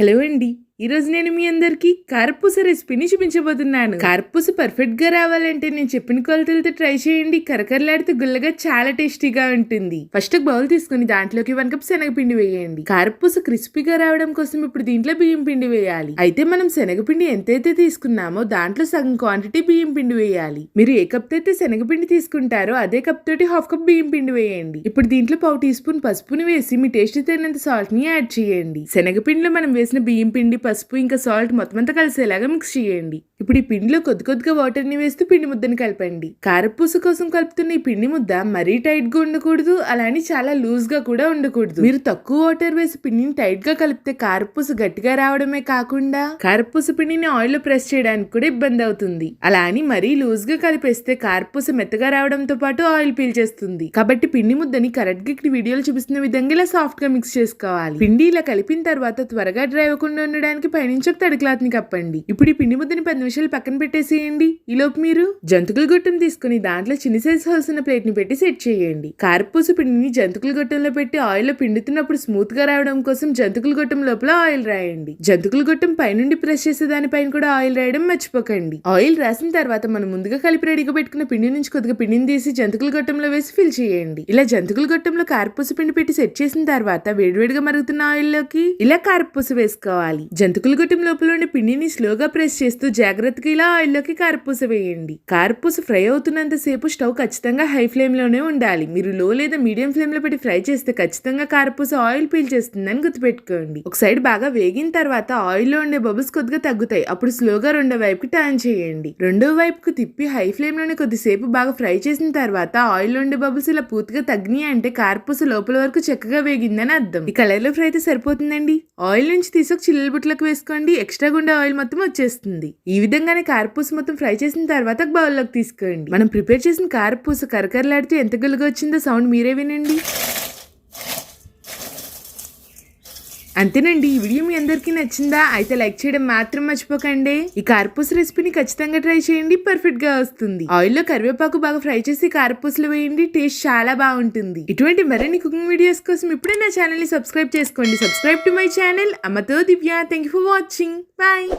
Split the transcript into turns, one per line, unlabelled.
Hello అండి ఈ రోజు నేను మీ అందరికీ కారపూస రెసిపీని చూపించబోతున్నాను. కారపూస పర్ఫెక్ట్గా రావాలంటే నేను చెప్పిన కొలతలతో ట్రై చేయండి. కరకరలాడితే గుల్లగా చాలా టేస్టీగా ఉంటుంది. ఫస్ట్ బౌల్ తీసుకుని దాంట్లోకి వన్ కప్ శనగపిండి వేయండి. కారపూస క్రిస్పీగా రావడం కోసం ఇప్పుడు దీంట్లో బియ్యం పిండి వేయాలి. అయితే మనం శనగపిండి ఎంతైతే తీసుకున్నామో దాంట్లో సగం క్వాంటిటీ బియ్యం పిండి వేయాలి. మీరు ఏ కప్ అయితే శనగపిండి తీసుకుంటారో అదే కప్ తోటి హాఫ్ కప్ బియ్యం పిండి వేయండి. ఇప్పుడు దీంట్లో పావు టీ స్పూన్ పసుపుని వేసి మీ టేస్ట్ తగినంత సాల్ట్ని యాడ్ చేయండి. శనగపిండిలో మనం వేసిన బియ్యం పిండి పసుపు ఇంకా సాల్ట్ మొత్తం అంతా కలిసేలాగా మిక్స్ చేయండి. ఇప్పుడు ఈ పిండిలో కొద్ది కొద్దిగా వాటర్ని వేస్తూ పిండి ముద్దని కలపండి. కారపూస కోసం కలుపుతున్న ఈ పిండి ముద్ద మరీ టైట్గా ఉండకూడదు అలానే చాలా లూజ్గా కూడా ఉండకూడదు. మీరు తక్కువ వాటర్ వేసి పిండిని టైట్గా కలిపితే కారపూస గట్టిగా రావడమే కాకుండా కారపూస పిండిని ఆయిల్లో ప్రెస్ చేయడానికి కూడా ఇబ్బంది అవుతుంది. అలా అని మరీ లూజ్గా కలిపేస్తే కారపూస మెత్తగా రావడంతో పాటు ఆయిల్ పీల్చేస్తుంది కాబట్టి పిండి ముద్దని కరెక్ట్గా ఇక్కడ వీడియోలో చూపిస్తున్న విధంగా ఇలా సాఫ్ట్గా మిక్స్ చేసుకోవాలి. పిండి ఇలా కలిపిన తర్వాత త్వరగా డ్రై అవ్వకుండా ఉండడానికి పైనుంచి ఒక తడి క్లాత్ని కప్పండి. ఇప్పుడు ఈ పిండి ముద్దని పది నిమిషాలు పక్కన పెట్టేసేయండి. ఈలోపు మీరు జంతుకుల గొట్టం తీసుకుని దాంట్లో చిన్న సైజ్ హోల్సిన ప్లేట్ని పెట్టి సెట్ చేయండి. కారపూస పిండిని జంతుకుల గొట్టంలో పెట్టి ఆయిల్లో పిండుతున్నప్పుడు స్మూత్గా రావడం కోసం జంతుకుల గొట్టం లోపల ఆయిల్ రాయండి. జంతుకుల గొట్టం పైనుండి ప్రెస్ చేసే దానిపైన కూడా ఆయిల్ రాయడం మర్చిపోకండి. ఆయిల్ రాసిన తర్వాత మనం ముందుగా కలిపి రెడీగా పెట్టుకున్న పిండి నుంచి కొద్దిగా పిండిని తీసి జంతుకుల గొట్టంలో వేసి ఫిల్ చేయండి. ఇలా జంతుకుల గొట్టంలో కారపూస పిండి పెట్టి సెట్ చేసిన తర్వాత వేడివేడిగా మరుగుతున్న ఆయిల్లోకి ఇలా కారపూస వేసుకోవాలి. జంతుకుల గొట్టం లోపల ఉండే పిండిని స్లోగా ప్రెస్ చేస్తూ జాగ్రత్తగా ఇలా ఆయిల్లోకి కారపూస వేయండి. కారపూస ఫ్రై అవుతున్నంత సేపు స్టవ్ ఖచ్చితంగా హై ఫ్లేమ్లోనే ఉండాలి. మీరు లో లేదా మీడియం ఫ్లేమ్లో పెట్టి ఫ్రై చేస్తే ఖచ్చితంగా కారపూస ఆయిల్ పీల్చేస్తుందని గుర్తుపెట్టుకోండి. ఒక సైడ్ బాగా వేగిన తర్వాత ఆయిల్లో ఉండే బబుల్స్ కొద్దిగా తగ్గుతాయి. అప్పుడు స్లోగా రెండో వైపుకి టర్న్ చేయండి. రెండో వైపుకు తిప్పి హై ఫ్లేమ్లోనే కొద్దిసేపు బాగా ఫ్రై చేసిన తర్వాత ఆయిల్లో ఉండే బబుల్స్ ఇలా పూర్తిగా తగ్గినాయి అంటే కారపూస లోపల వరకు చక్కగా వేగిందని అర్థం. ఈ కలర్లో ఫ్రై అయితే సరిపోతుందండి. ఆయిల్ నుంచి తీసి ఒక చిల్లుల బుట్టలకు వేసుకోండి. ఎక్స్ట్రా గుండె ఆయిల్ మొత్తం వచ్చేస్తుంది. ఈ విధంగానే కారపూస మొత్తం ఫ్రై చేసిన తర్వాత బౌల్లోకి తీసుకోండి. మనం ప్రిపేర్ చేసిన కారపూస కరకరలాడితే ఎంత గుల్లగా వచ్చిందో సౌండ్ మీరే వినండి. అంతేనండి. ఈ వీడియో మీ అందరికీ నచ్చిందా? అయితే లైక్ చేయడం మాత్రం మర్చిపోకండి. ఈ కారపూస రెసిపీని ఖచ్చితంగా ట్రై చేయండి. పర్ఫెక్ట్గా వస్తుంది. ఆయిల్లో కరివేపాకు బాగా ఫ్రై చేసి కారపూసలు వేయండి. టేస్ట్ చాలా బాగుంటుంది. ఇటువంటి మరిన్ని కుకింగ్ వీడియోస్ కోసం ఇప్పుడే నా ఛానల్ని సబ్స్క్రైబ్ చేసుకోండి. సబ్స్క్రైబ్ టు మై ఛానల్ అమ్మతో Divya. Thank you for watching bye